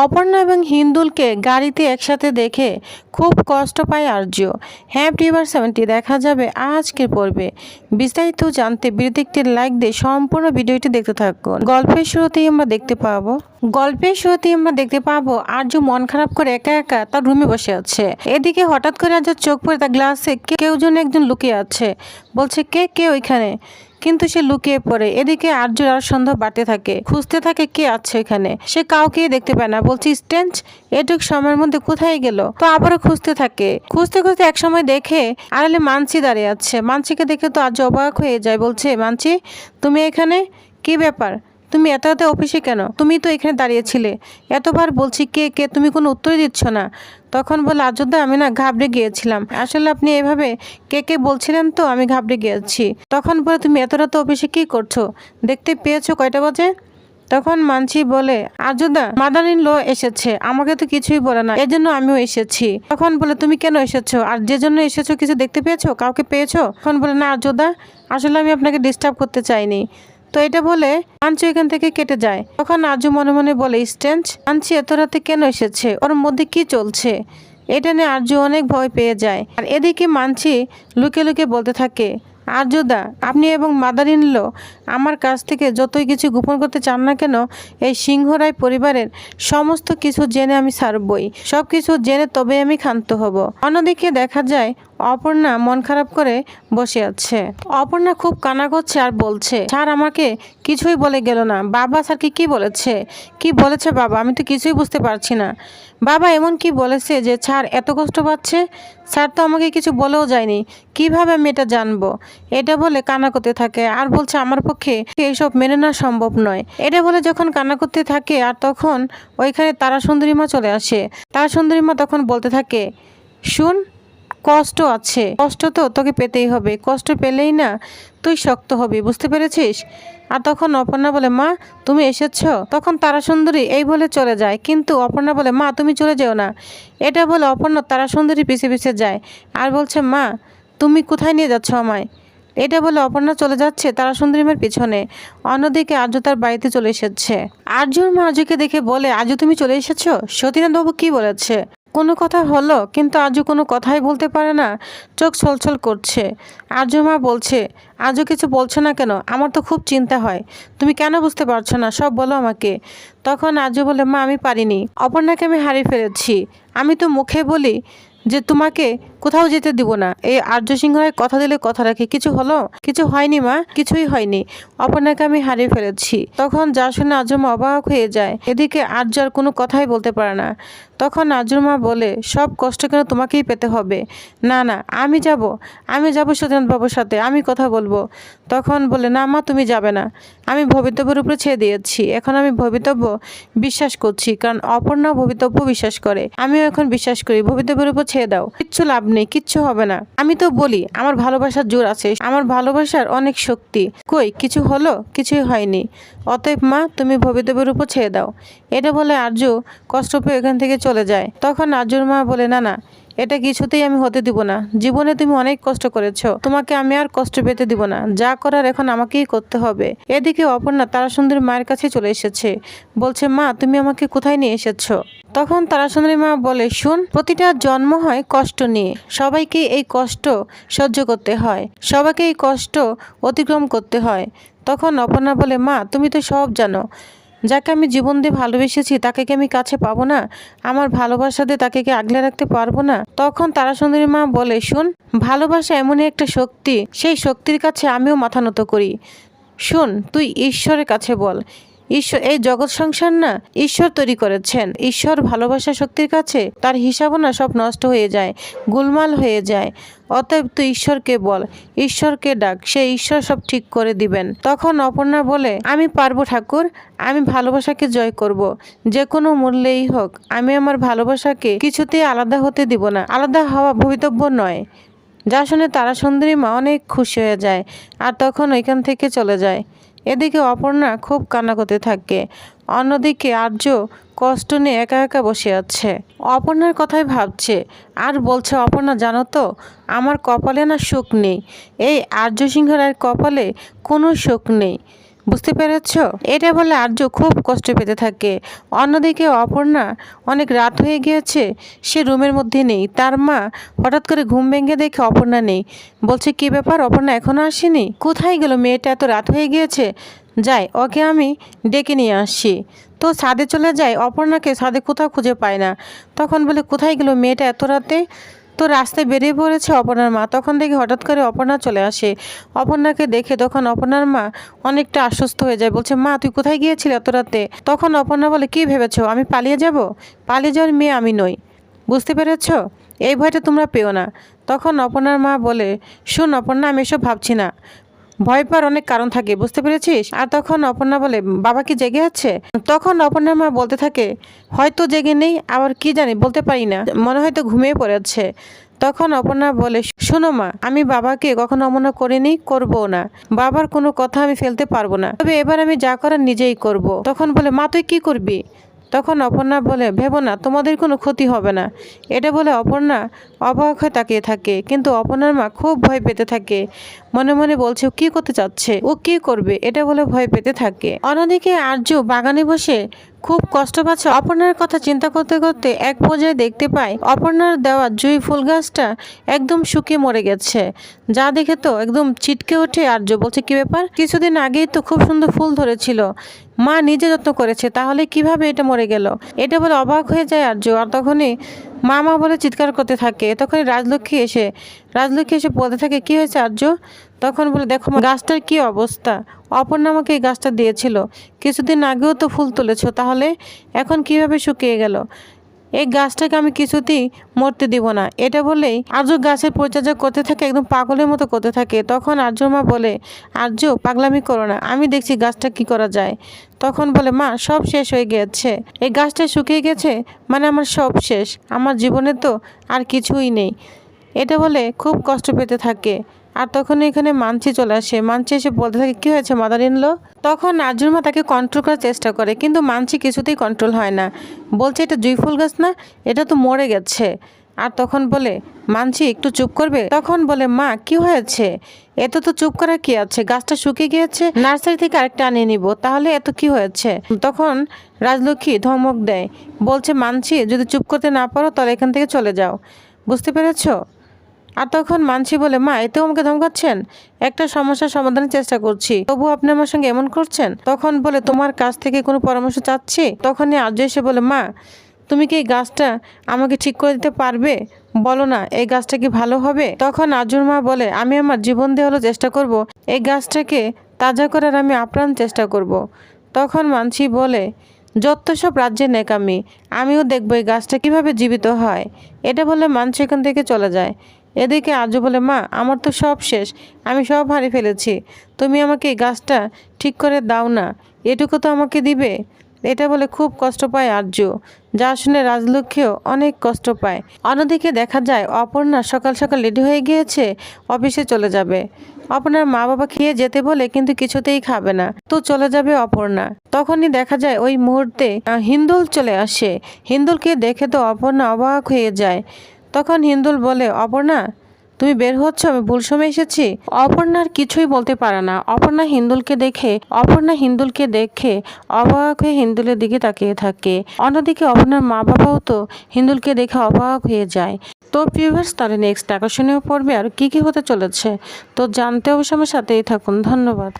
অপর্ণা এবং হিন্দুলকে গাড়িতে একসাথে দেখে খুব কষ্ট পায় আর্য। হ্যাঁ প্রিভার সেভেন্টি দেখা যাবে আজকের পর্বে। বিস্তারিত জানতে একটি লাইক দিয়ে সম্পূর্ণ ভিডিওটি দেখতে থাকুন। গল্পের শুরুতেই আমরা দেখতে পাবো। গল্পের শুরুতেই আমরা দেখতে পাবো আর্য মন খারাপ করে একা একা তার রুমে বসে আছে। এদিকে হঠাৎ করে আর্য চোখ পড়ে তার গ্লাসে কেউ যেন একজন লুকিয়ে আছে। বলছে, কে কে ওইখানে? কিন্তু সে লুকিয়ে পড়ে। এদিকে আর্যর আর সন্ধ্যা বাড়তে থাকে। খুঁজতে থাকে কে আছে এখানে। সে কাউকেই দেখতে পায় না। বলছে স্টেঞ্চ এটুক সময়ের মধ্যে কোথায় গেল? তো আবারও খুঁজতে থাকে। খুঁজতে খুঁজতে এক সময় দেখে আড়ালে মানসি দাঁড়িয়ে আছে। মানসিকে দেখে তো আর্য অবাক হয়ে যায়। বলছে, মানসি, তুমি এখানে? কি ব্যাপার? তুমি এত এত অফিসে কেন? তুমি তো এখানে দাঁড়িয়েছিলে। এতবার বলছি কে কে, তুমি কোনো উত্তরই দিচ্ছ না। তখন বলে আযোধ্যা আমি না ঘাবড়ে গিয়েছিলাম। আসলে আপনি এভাবে কে কে বলছিলেন তো, আমি ঘাবড়ে গিয়েছি। তখন বলে, তুমি এত রাত অফিসে কী করছ? দেখতে পেয়েছ কয়টা বাজে? তখন মানছি বলে, আর্যদা মাদারিন লো এসেছে। আমাকে তো কিছুই বলে না। এজন্য আমিও এসেছি। তখন বলে, তুমি কেন এসেছ? আর যে জন্য এসেছ কিছু দেখতে পেয়েছ? কাউকে পেয়েছ? তখন বলে, না আর্যদা, আসলে আমি আপনাকে ডিস্টার্ব করতে চাইনি। তো এটা বলে, আঞ্চু এখান থেকে কেটে যায়। তখন আজু মনে মনে বলে, স্ট্যান্স আনছি এত রাতে কেন এসেছে? ওর মধ্যে কি চলছে? এটা নিয়ে আর্য অনেক ভয় পেয়ে যায়। আর এদিকে মানছি লুকে লুকে বলতে থাকে, আর্যদা, আপনি এবং মাদারিনলো আমার কাছ থেকে যতই কিছু গোপন করতে চান না কেন, এই সিংহরায় পরিবারের সমস্ত কিছু জেনে আমি ছাড়বই সব কিছু জেনে তবে আমি ক্ষান্ত হব। অন্যদিকে দেখা যায়, অপর্ণা মন খারাপ করে বসে আছে। অপর্ণা খুব কানা করছে আর বলছে, স্যার, আমাকে কিছুই বলে গেল না। বাবা স্যারকে কি বলেছে? কি বলেছে বাবা? আমি তো কিছুই বুঝতে পারছি না। বাবা এমন কি বলেছে যে, স্যার, এত কষ্ট পাচ্ছে? স্যার তো আমাকে কিছু বলেও যায়নি। কীভাবে আমি এটা জানব? এটা বলে কানা করতে থাকে। আর বলছে, আমার পক্ষে এইসব মেনে নেওয়া সম্ভব নয়। এটা বলে যখন কান্না করতে থাকে, আর তখন ওইখানে তারা সুন্দরী মা চলে আসে। তারা সুন্দরী মা তখন বলতে থাকে, শুন, কষ্ট আছে। কষ্ট তো তোকে পেতেই হবে। কষ্ট পেলেই না তুই শক্ত হবি, বুঝতে পেরেছিস? আর তখন অপর্ণা বলে, মা, তুমি এসেছ? তখন তারা সুন্দরী এই বলে চলে যায়, কিন্তু অপর্ণা বলে, মা, তুমি চলে যেও না। এটা বলে অপর্ণা তারা সুন্দরী পিছে পিছে যায় আর বলছে, মা, তুমি কোথায় নিয়ে যাচ্ছ আমায়? এটা বলে অপর্ণা চলে যাচ্ছে তারা সুন্দরীমের পিছনে। অন্যদিকে আর্য তার বাড়িতে চলে এসেছে। আর্যর মা আর্যকে দেখে বলে আজ তুমি চলে এসেছ? সতীনাথ বাবু কি বলেছে? কোনো কথা হলো, কিন্তু আজও কোনো কথাই বলতে পারে না। চোখ ছলছল করছে। আর্য মা বলছে আজও কিছু বলছো না কেন? আমার তো খুব চিন্তা হয়। তুমি কেন বুঝতে পারছ না? সব বলো আমাকে। তখন আর্য বলে, মা, আমি পারিনি। অপর্ণাকে আমি হারিয়ে ফেলেছি। আমি তো মুখে বলি যে তোমাকে কোথাও যেতে দিব না। এই আর্য সিংহরায় কথা দিলে কথা রাখি, কিছু হলো? কিছু হয়নি মা? কিছুই হয়নি। অপর্ণাকে আমি হারিয়ে ফেলেছি। তখন যা শুনে আজমা অবাক হয়ে যায়। এদিকে আর্য আর কোনো কথাই বলতে পারে না। তখন আজমা বলে, সব কষ্ট কেন তোমাকেই পেতে হবে? না না, আমি যাব। আমি যাব সতীনাথ বাবুর সাথে। আমি কথা বলব। তখন বলে, না মা, তুমি যাবে না। আমি ভবিতব্যের উপরে ছেড়ে দিয়েছি। এখন আমি ভবিতব্য বিশ্বাস করছি, কারণ অপর্ণা ভবিতব্য বিশ্বাস করে। আমিও এখন বিশ্বাস করি। ভবিতব্যের উপর ছেড়ে দাও। কিচ্ছু লাভ নেই, কিচ্ছু হবে না। আমি তো বলি, আমার ভালোবাসার জোর আছে। আমার ভালোবাসার অনেক শক্তি। কই, কিছু হলো? কিছুই হয়নি। অতএব মা, তুমি ভবিদেবের উপর ছেড়ে দাও। এটা বলে আর্য কষ্ট পেয়ে এখান থেকে চলে যায়। তখন আর্যুর মা বলে, না না এটা কিছুতেই আমি হতে দিব না। জীবনে তুমি অনেক কষ্ট করেছ। তোমাকে আমি আর কষ্ট পেতে দিব না। যা করার এখন আমাকেই করতে হবে। এদিকে অপর্ণা তারা সুন্দরী মায়ের কাছে চলে এসেছে। বলছে, মা, তুমি আমাকে কোথায় নিয়ে এসেছ? তখন তারা সুন্দরী মা বলে, শুন, প্রতিটা জন্ম হয় কষ্ট নিয়ে। সবাইকে এই কষ্ট সহ্য করতে হয়। সবাইকে এই কষ্ট অতিক্রম করতে হয়। তখন অপর্ণা বলে, মা, তুমি তো সব জানো। যাকে আমি জীবন দিয়ে ভালোবেসেছি তাকে কি আমি কাছে পাবো না? আমার ভালোবাসা দিয়ে তাকে কি আগলে রাখতে পারব না? তখন তারা সুন্দরী মা বলে, শুন, ভালোবাসা এমনই একটা শক্তি। সেই শক্তির কাছে আমিও মাথা নত করি। শুন, তুই ঈশ্বরের কাছে বল। ঈশ্বর, এই জগৎ সংসার না ঈশ্বর তৈরি করেছেন। ঈশ্বর ভালোবাসা শক্তির কাছে তার হিসাবও না সব নষ্ট হয়ে যায়, গোলমাল হয়ে যায়। অতএব তুই ঈশ্বরকে বল, ঈশ্বরকে ডাক, সে ঈশ্বর সব ঠিক করে দিবেন। তখন অপর্ণা বলে, আমি পারব ঠাকুর, আমি ভালোবাসাকে জয় করব। যে কোনো মূল্যেই হোক, আমি আমার ভালোবাসাকে কিছুতেই আলাদা হতে দিব না, আলাদা হওয়া ভবিতব্য নয়। যা শুনে তারা সুন্দরী মা অনেক খুশি হয়ে যায়, আর তখন ওইখান থেকে চলে যায়। এদিকে অপর্ণা খুব কান্না করতে থাকে। অন্যদিকে আর্য কষ্ট নিয়ে একা একা বসে আছে। অপর্ণার কথাই ভাবছে। আর বলছে, অপর্ণা, জানো তো, আমার কপালে না সুখ নেই। এই আর্য সিংহ কপালে কোনো সুখ নেই। বুঝতে পেরেছ? এটা বলে আর্য খুব কষ্ট পেতে থাকে। অন্যদিকে অপর্ণা অনেক রাত হয়ে গিয়েছে, সে রুমের মধ্যে নেই। তার মা হঠাৎ করে ঘুম ভেঙে দেখে অপর্ণা নেই। বলছে, কি ব্যাপার? অপর্ণা এখনও আসেনি? কোথায় গেল মেয়েটা? এত রাত হয়ে গিয়েছে। যাই, ওকে আমি ডেকে নিয়ে আসছি। তো ছাদে চলে যায়। অপর্ণাকে ছাদে কোথাও খুঁজে পায় না। তখন বলে, কোথায় গেল মেয়েটা এত রাতে? তো রাস্তায় বেরিয়ে পড়েছে অপর্ণার মা। তখন দেখি হঠাৎ করে অপর্ণা চলে আসে। অপর্ণাকে দেখে তখন অপর্ণার মা অনেকটা আশ্বস্ত হয়ে যায়। বলছে, মা, তুই কোথায় গিয়েছিলি এত রাতে? তখন অপর্ণা বলে, কি ভেবেছ, আমি পালিয়ে যাব? পালিয়ে যাওয়ার মেয়ে আমি নই। বুঝতে পেরেছ? এই ভয়টা তোমরা পেও না। তখন অপর্ণার মা বলে, শোন অপর্ণা, আমি এসব ভাবছি না। ভয় পাওয়ার অনেক কারণ থাকে, বুঝতে পেরেছিস? আর তখন অপর্ণা বলে, বাবা কি জেগে আছে? তখন অপর্ণার মা বলতে থাকে, হয়তো জেগে নেই, আবার কি জানি, বলতে পারি না। মনে হয়তো ঘুমিয়ে পড়েছে। তখন অপর্ণা বলে, শোনো মা, আমি বাবাকে কখনো অমনা করিনি করব না। বাবার কোনো কথা আমি ফেলতে পারব না। তবে এবার আমি যা করার নিজেই করব। তখন বলে, মা, তুই কি করবি? তখন অপর্ণা বলে, ভেবো না, তোমাদের কোনো ক্ষতি হবে না। এটা বলে অপর্ণা অবাক হয়ে তাকিয়ে থাকে, কিন্তু অপর্ণার মা খুব ভয় পেতে থাকে। মনে মনে বলছে কি করতে চাচ্ছে? ও কি করবে? এটা বলে ভয় পেতে থাকে। অন্যদিকে আর্য বাগানে বসে খুব কষ্ট পাচ্ছে। অপর্ণার কথা চিন্তা করতে করতে এক পর্যায়ে দেখতে পায়, অপর্ণার দেওয়া জুই ফুল গাছটা একদম শুকিয়ে মরে গেছে। যা দেখে তো একদম ছিটকে ওঠে আর্য। বলছে, কি ব্যাপার? কিছুদিন আগেই তো খুব সুন্দর ফুল ধরেছিল। মা নিজে যত্ন করেছে, তাহলে কীভাবে এটা মরে গেল? এটা বলে অবাক হয়ে যায় আর্য। আর তখনই মা মা বলে চিৎকার করতে থাকে। তখন রাজলক্ষ্মী এসে রাজলক্ষ্মী এসে বলতে থাকে, কি হয়েছে আর্য? তখন বলে, দেখো গাছটার কি অবস্থা? অপর্ণা আমাকে এই গাছটা দিয়েছিল। কিছুদিন আগেও তো ফুল তুলেছ, তাহলে এখন কীভাবে শুকিয়ে গেল? এই গাছটাকে আমি কিছুতেই মরতে দিব না। এটা বলেই আর্য গাছের পরিচর্যা করতে থাকে, একদম পাগলের মতো করতে থাকে। তখন আর্যর মা বলে, আর্য, পাগলামি করো না। আমি দেখছি গাছটা কি করা যায়। তখন বলে, মা, সব শেষ হয়ে গিয়েছে এই গাছটা শুকিয়ে গেছে মানে আমার সব শেষ। আমার জীবনে তো আর কিছুই নেই। এটা বলে খুব কষ্ট পেতে থাকে। আর তখন এখানে মানছি চলে আসে। মানছি এসে বলতে থাকে, কি হয়েছে মাদার ইনলো তখন আর্জুন মা তাকে কন্ট্রোল করার চেষ্টা করে, কিন্তু মানছি কিছুতেই কন্ট্রোল হয় না। বলছে, এটা জুই ফুল গাছ না, এটা তো মরে গেছে। আর তখন বলে, মানছি, একটু চুপ করবে? তখন বলে, মা, কি হয়েছে? এত তো চুপ করা কি আছে? গাছটা শুকিয়ে গিয়েছে নার্সারি থেকে আরেকটা আনিয়ে নিব, তাহলে এত কি হয়েছে? তখন রাজলক্ষ্মী ধমক দেয়, বলছে, মানছি, যদি চুপ করতে না পারো, তাহলে এখান থেকে চলে যাও। বুঝতে পেরেছ? আর তখন মানছি বলে, মা, এতেও আমাকে ধমকাচ্ছেন? একটা সমস্যার সমাধানের চেষ্টা করছি। তবু আপনি আমার সঙ্গে এমন করছেন? তখন বলে, তোমার কাছ থেকে কোনো পরামর্শ চাচ্ছি? তখনই আর্য এসে বলে, মা, তুমি কি এই গাছটা আমাকে ঠিক করে দিতে পারবে? বলো না, এই গাছটা কি ভালো হবে? তখন আর্জুর মা বলে, আমি আমার জীবন দিয়ে হলো চেষ্টা করব। এই গাছটাকে তাজা করার আমি আপ্রাণ চেষ্টা করব। তখন মানছি বলে, যত সব রাজ্যে নেকামি, আমিও দেখব এই গাছটা কীভাবে জীবিত হয়। এটা বলে মানছি এখান থেকে চলে যায়। এদিকে আর্য বলে, মা, আমার তো সব শেষ, আমি সব হারিয়ে ফেলেছি। তুমি আমাকে গাছটা ঠিক করে দাও না, এটুকু তো আমাকে দিবে? এটা বলে খুব কষ্ট পায় আর্য যা শুনে রাজলক্ষ্মীও অনেক কষ্ট পায়। অন্যদিকে দেখা যায়, অপর্ণা সকাল সকাল রেডি হয়ে গিয়েছে, অফিসে চলে যাবে। অপর্ণার মা বাবা খেয়ে যেতে বলে কিন্তু কিছুতেই খাবে না। তো চলে যাবে অপর্ণা। তখনই দেখা যায়, ওই মুহূর্তে হিন্দুল চলে আসে। হিন্দুলকে দেখে তো অপর্ণা অবাক হয়ে যায়। তখন হিন্দুল বলে, অপর্ণা, তুমি বের হচ্ছ, আমি ভুল সময় এসেছি অপর্ণার কিছুই বলতে পারে না। অপর্ণা হিন্দুলকে দেখে, অপর্ণা হিন্দুলকে দেখে অবাক হয়ে হিন্দুলের দিকে তাকিয়ে থাকে। অন্যদিকে অপর্ণার মা বাবাও তো হিন্দুলকে দেখে অবাক হয়ে যায়। তো প্রিভিয়ার্স তাহলে নেক্সট আকর্ষণীয় পর্বে আর কি কি হতে চলেছে, তো জানতে অবশ্য আমার সাথেই থাকুন। ধন্যবাদ।